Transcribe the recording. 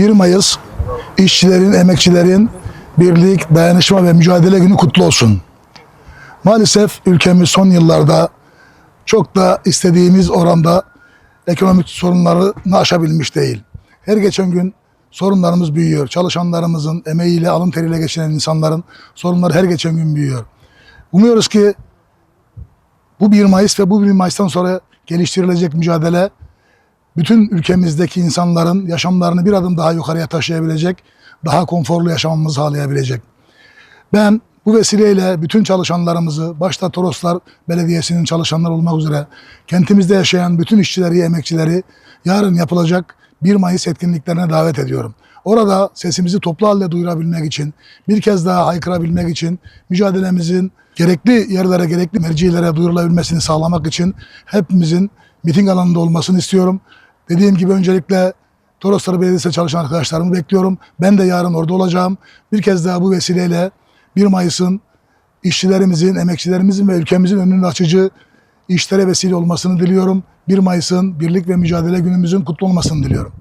1 Mayıs işçilerin, emekçilerin birlik, dayanışma ve mücadele günü kutlu olsun. Maalesef ülkemiz son yıllarda çok da istediğimiz oranda ekonomik sorunlarını aşabilmiş değil. Her geçen gün sorunlarımız büyüyor. Çalışanlarımızın emeğiyle, alın teriyle geçinen insanların sorunları her geçen gün büyüyor. Umuyoruz ki bu 1 Mayıs ve bu 1 Mayıs'tan sonra geliştirilecek mücadele bütün ülkemizdeki insanların yaşamlarını bir adım daha yukarıya taşıyabilecek, daha konforlu yaşamamızı sağlayabilecek. Ben bu vesileyle bütün çalışanlarımızı, başta Toroslar Belediyesi'nin çalışanları olmak üzere kentimizde yaşayan bütün işçileri, emekçileri yarın yapılacak 1 Mayıs etkinliklerine davet ediyorum. Orada sesimizi toplu halde duyurabilmek için, bir kez daha haykırabilmek için, mücadelemizin gerekli yerlere, gerekli mercilere duyurulabilmesini sağlamak için hepimizin miting alanında olmasını istiyorum. Dediğim gibi öncelikle Toroslar Belediyesi'nde çalışan arkadaşlarımı bekliyorum. Ben de yarın orada olacağım. Bir kez daha bu vesileyle 1 Mayıs'ın işçilerimizin, emekçilerimizin ve ülkemizin önünü açıcı işlere vesile olmasını diliyorum. 1 Mayıs'ın birlik ve mücadele günümüzün kutlu olmasını diliyorum.